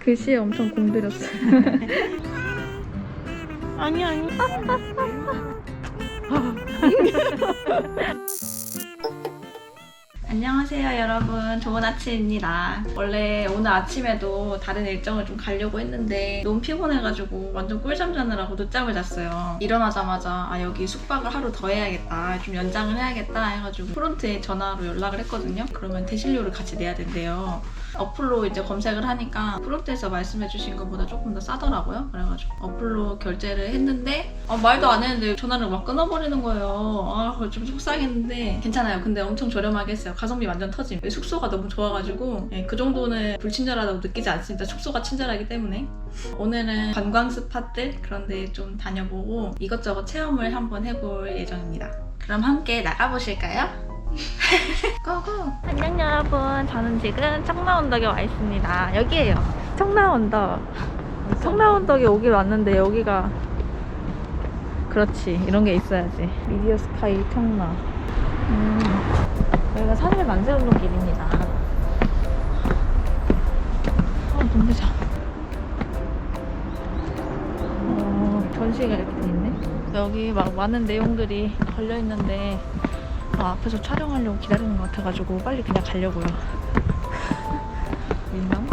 글씨에 엄청 공들였어요. 아니 아니. 안녕하세요 여러분. 좋은 아침입니다. 원래 오늘 아침에도 다른 일정을 좀 가려고 했는데 너무 피곤해가지고 완전 꿀잠 자느라고 늦잠을 잤어요. 일어나자마자 아 여기 숙박을 하루 더 해야겠다. 좀 연장을 해야겠다 해가지고 프론트에 전화로 연락을 했거든요. 그러면 대실료를 같이 내야 된대요. 어플로 이제 검색을 하니까 프론트에서 말씀해주신 것보다 조금 더 싸더라고요. 그래가지고 어플로 결제를 했는데 아, 말도 안 했는데 전화를 막 끊어버리는 거예요. 아 그거 좀 속상했는데 괜찮아요. 근데 엄청 저렴하게 했어요 가성비 완전 터짐. 숙소가 너무 좋아가지고 예, 그 정도는 불친절하다고 느끼지 않습니다 숙소가 친절하기 때문에. 오늘은 관광 스팟들 그런데 좀 다녀보고 이것저것 체험을 한번 해볼 예정입니다. 그럼 함께 나가보실까요? 고고! 안녕 여러분. 저는 지금 청라 언덕에 와 있습니다. 여기에요. 청라 언덕. 청라 언덕에 오길 왔는데 여기가 그렇지. 이런 게 있어야지. 미디어 스카이 청라. 음, 여기가 산을 만세운동 길입니다 아 눈부셔 어, 전시가 이렇게 돼 있네 여기 막 많은 내용들이 걸려 있는데 아, 앞에서 촬영하려고 기다리는 것 같아가지고 빨리 그냥 가려고요. 민망.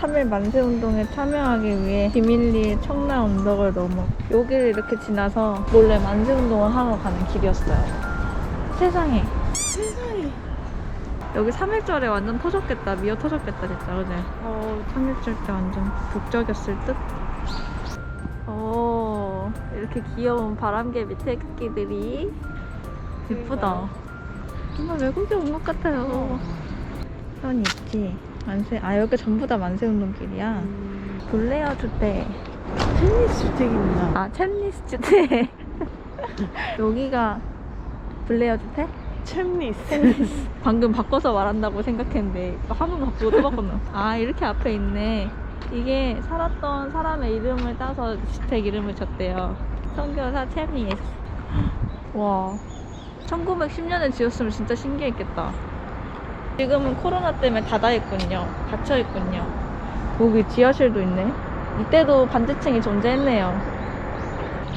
3일 만세 운동에 참여하기 위해 비밀리에 청라 언덕을 넘어 여기를 이렇게 지나서 몰래 만세 운동을 하러 가는 길이었어요. 세상에. 세상에. 여기 3일절에 완전 터졌겠다. 미어 터졌겠다, 진짜. 그지? 어, 3일절 때 완전 극적이었을 듯? 오, 이렇게 귀여운 바람개비 태극기들이 예쁘다. 정말 외국에 온 것 같아요. 선 있지? 만세, 아, 여기 전부 다 만세 운동길이야. 볼레어 주택. 테니스 주택입니다. 아, 챔리스 주택. 여기가 블레어 주택? 챔리스. 방금 바꿔서 말한다고 생각했는데 한 번 바꾸고 또 바꿨나? 아 이렇게 앞에 있네. 이게 살았던 사람의 이름을 따서 주택 이름을 줬대요. 선교사 챔리스. 와. 1910년에 지었으면 진짜 신기했겠다. 지금은 코로나 때문에 닫아있군요. 닫혀있군요. 여기 지하실도 있네. 이때도 반지층이 존재했네요.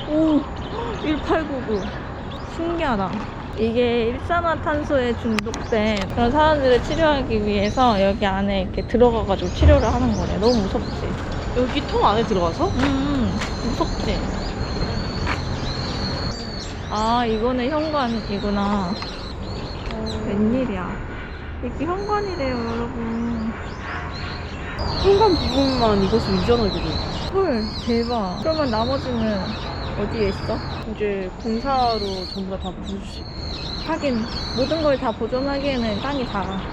오, 1899. 신기하다. 이게 일산화탄소에 중독된 그런 사람들을 치료하기 위해서 여기 안에 이렇게 들어가가지고 치료를 하는 거래. 너무 무섭지? 여기 통 안에 들어가서? 음, 무섭지? 아, 이거는 현관이구나. 웬일이야. 이게 현관이래요, 여러분. 현관 부분만 이것을 이전하게 돼. 헐, 대박. 그러면 나머지는 어디에 있어? 이제 공사로 전부 다 부수시. 하긴 모든 걸 다 보존하기에는 땅이 작아.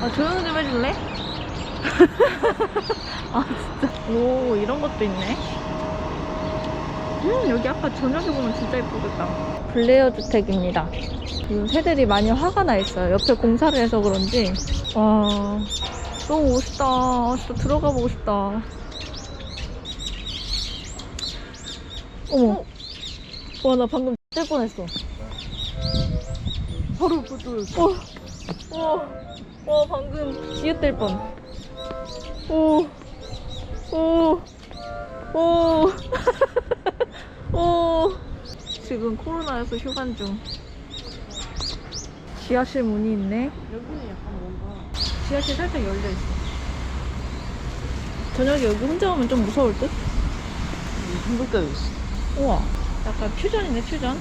아 조용 좀 해줄래? 아 진짜. 오 이런 것도 있네. 음 여기 아까 저녁에 보면 진짜 예쁘겠다. 블레어 주택입니다. 지금 새들이 많이 화가 나 있어요. 옆에 공사를 해서 그런지. 와 너무 멋있다. 아, 진짜 들어가 보고 싶다. 어머. 와 나 방금 뜰 뻔했어. 바로 그도 어, 와, 와 방금 지읒될 뻔. 오, 오, 오, 오. 지금 코로나여서 휴관 중. 지하실 문이 있네. 여기는 약간 뭔가 지하실 살짝 열려 있어. 저녁에 여기 혼자 오면 좀 무서울 듯? 한국가에 있어. 우와, 약간 퓨전이네 퓨전.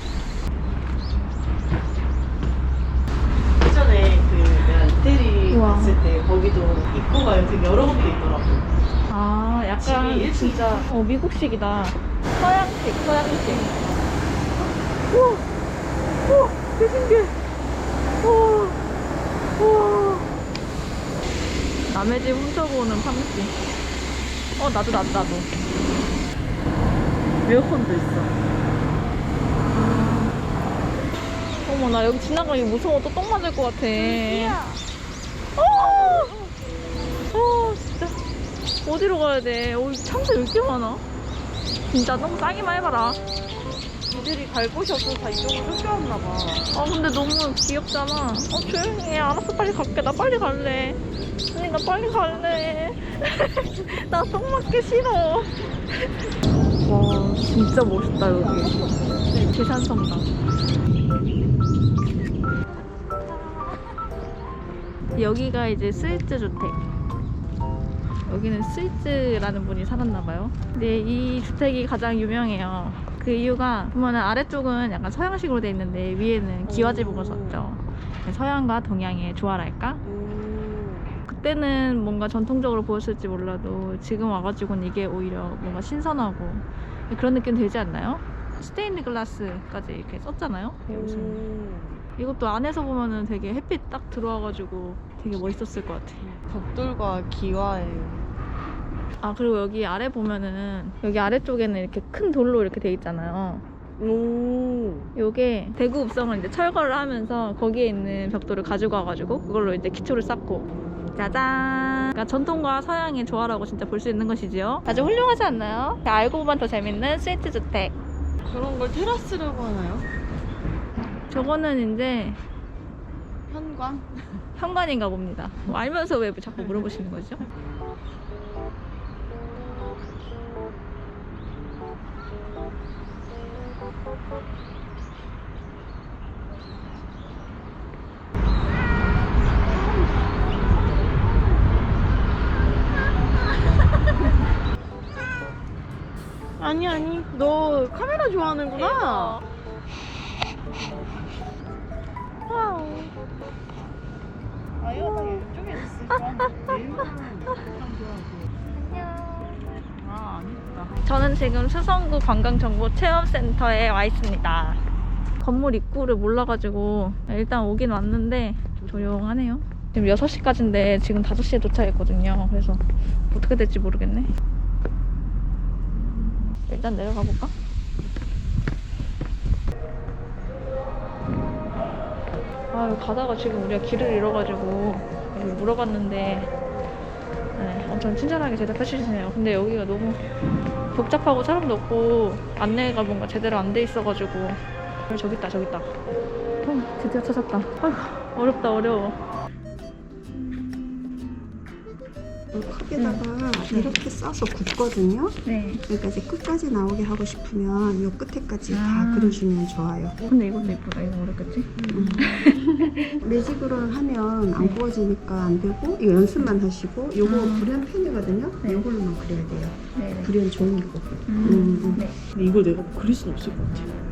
예전에 그 내가 이태리 우와. 갔을 때 거기도 입구가 되게 여러 군데 있더라고. 아, 약간 집이 진짜 어 미국식이다. 서양식, 서양식. 우와, 우와, 되게 신기해. 우와, 우와. 남의 집 훔쳐보는 팜씨. 어, 나도, 나도, 나도. 에어컨도 있어. 어머, 나 여기 지나가기 무서워. 또 똥 맞을 것 같아. 어, 어, 진짜. 어디로 가야 돼? 어, 참새 왜 이렇게 많아? 진짜 똥 싸기만 해봐라. 이들이 갈 곳이 없어서 다 이쪽으로 쫓겨왔나 봐. 아 근데 너무 귀엽잖아. 어 조용히 해. 알았어 빨리 갈게. 나 빨리 갈래. 그러니까 나 빨리 갈래. 나 똥 맞기 싫어. 와, 진짜 멋있다, 여기. 계산성당. 여기가 이제 스위트 주택. 여기는 스위츠라는 분이 살았나봐요. 근데 이 주택이 가장 유명해요. 그 이유가 보면은 아래쪽은 약간 서양식으로 돼 있는데 위에는 기와지붕을 썼죠. 서양과 동양의 조화랄까? 음. 그때는 뭔가 전통적으로 보였을지 몰라도 지금 와가지고는 이게 오히려 뭔가 신선하고 그런 느낌 들지 않나요? 스테인드 글라스까지 이렇게 썼잖아요. 무슨 음. 이것도 안에서 보면은 되게 햇빛 딱 들어와가지고 되게 멋있었을 것 같아. 벽돌과 기와예요. 아 그리고 여기 아래 보면은 여기 아래쪽에는 이렇게 큰 돌로 이렇게 돼 있잖아요. 오. 요게 대구 읍성을 이제 철거를 하면서 거기에 있는 벽돌을 가지고 와가지고 그걸로 이제 기초를 쌓고 짜잔! 그러니까 전통과 서양의 조화라고 진짜 볼 수 있는 것이지요. 아주 훌륭하지 않나요? 알고 보면 더 재밌는 스위트 주택. 그런 걸 테라스라고 하나요? 저거는 이제 현관? 현관인가 봅니다. 뭐 알면서 왜 자꾸 물어보시는 거죠? 너 카메라 좋아하는구나. 와우. 아유 나 이쪽에 아니다. 저는 지금 수성구 관광정보체험센터에 와 있습니다. 건물 입구를 몰라가지고 일단 오긴 왔는데 조용하네요. 지금 6시까지인데 지금 5시에 도착했거든요. 그래서 어떻게 될지 모르겠네. 일단 내려가 볼까? 가다가 지금 우리가 길을 잃어가지고 물어봤는데 네, 엄청 친절하게 대답해 주시네요. 근데 여기가 너무 복잡하고 사람도 없고 안내가 뭔가 제대로 안 돼 있어가지고. 어, 저기 있다 저기 있다. 어, 드디어 찾았다. 어렵다 어려워 컵에다가 이렇게 싸서 굽거든요. 네 그러니까 이제 끝까지 나오게 하고 싶으면 요 끝에까지 아. 다 그려주면 좋아요. 근데 이것도 예쁘다 이거 어렵겠지? 매직으로 하면 안 구워지니까 안 되고 이거 연습만 하시고 요거 아. 불연 펜이거든요. 네. 요걸로만 그려야 돼요. 네네 불연 종이고. 음, 음. 네. 근데 이걸 내가 그릴 순 없을 것 같아.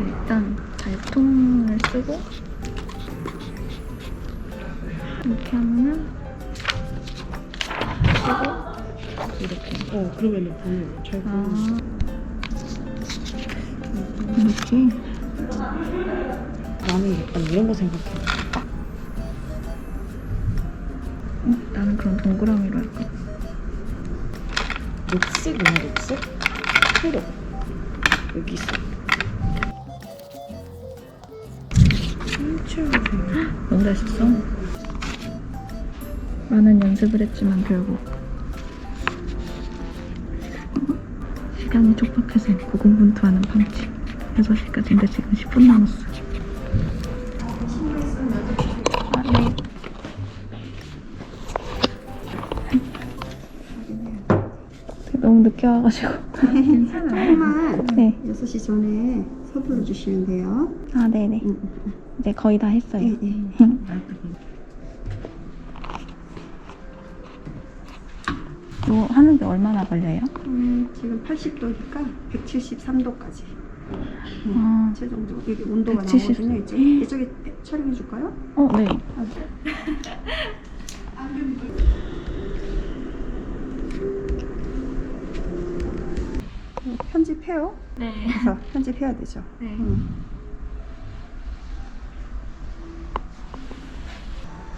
일단 발통을 쓰고 이렇게 하면은 쓰고 이렇게 어 그러면은 보여. 잘 보여. 아 이렇게 나는 약간 이런 거 생각해. 어, 나는 그럼 동그라미로 할까? 녹색 뭐야 녹색? 초록. 여기 있어. 너무 잘 썼어. 많은 연습을 했지만 결국 시간이 촉박해서 고군분투하는 방치. 6시까지인데 지금 10분 남았어. 아, 네. 너무 늦게 와가지고. 조금만 네. 6시 전에 서둘러 주시면 돼요. 아, 네네. 음, 음, 이제 거의 다 했어요. 음. 예, 예. 이거 하는데 얼마나 걸려요? 음, 지금 80도니까 173도까지. 아, 최종적으로 여기 온도가 170. 나오거든요. 이쪽. 이쪽에 촬영해 줄까요? 어, 네. 편집해요. 네. 그래서 편집해야 되죠. 네. 음.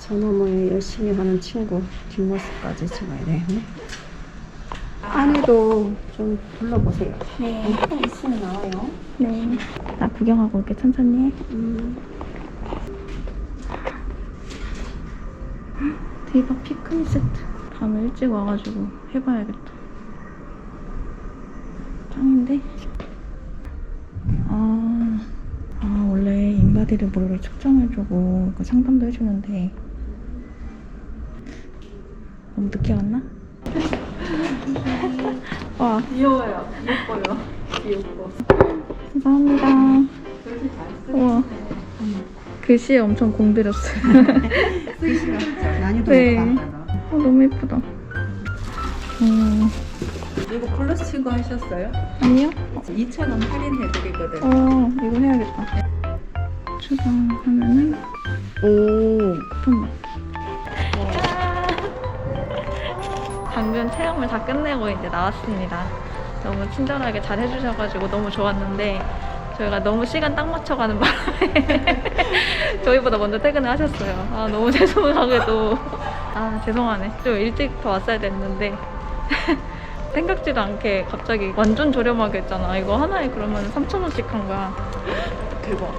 전화모에 열심히 하는 친구 뒷모습까지 찍어야 되겠네. 안에도 좀 둘러보세요. 네. 좀 있으면 나와요. 네. 나 구경하고 올게, 천천히 해. 음, 대박 피크닉 세트. 밤에 일찍 와가지고 해봐야겠다. 짱인데? 아, 아 원래 인바디를 머리를 측정해주고 그 상담도 해주는데 너무 늦게 왔나? 와 귀여워요. 예뻐요. 귀엽고. 감사합니다. 우와 글씨에 엄청 공들였어요. 난이도 네. 높아. 어, 너무 예쁘다. 음, 이거 플러스 친구 하셨어요? 아니요? 2,000원 할인해드리거든. 어, 이거 해야겠다. 추가하면은, 오, 쿠폰 체험을 다 끝내고 이제 나왔습니다. 너무 친절하게 잘 해주셔가지고 너무 좋았는데, 저희가 너무 시간 딱 맞춰가는 바람에 저희보다 먼저 퇴근을 하셨어요. 아, 너무 죄송하게도. 아, 죄송하네. 좀 일찍 더 왔어야 됐는데. 생각지도 않게 갑자기 완전 저렴하게 했잖아. 이거 하나에 그러면 3,000원씩 한 거야. 대박.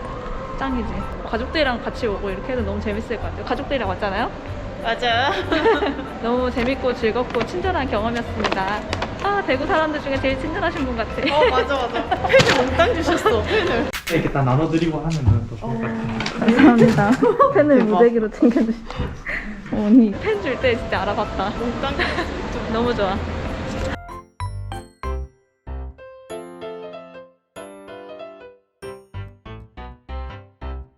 짱이지. 가족들이랑 같이 오고 이렇게 해도 너무 재밌을 것 같아요. 가족들이랑 왔잖아요? 맞아요. 너무 재밌고 즐겁고 친절한 경험이었습니다. 아, 대구 사람들 중에 제일 친절하신 분 같아. 어, 맞아, 맞아. 펜을 몽땅 주셨어, 펜을. 이렇게 다 나눠드리고 하면은 더 좋을 것 같아요. 감사합니다. 펜을 대박. 무대기로 챙겨주시. 언니 펜줄때 진짜 알아봤다. 몽땅 너무 좋아.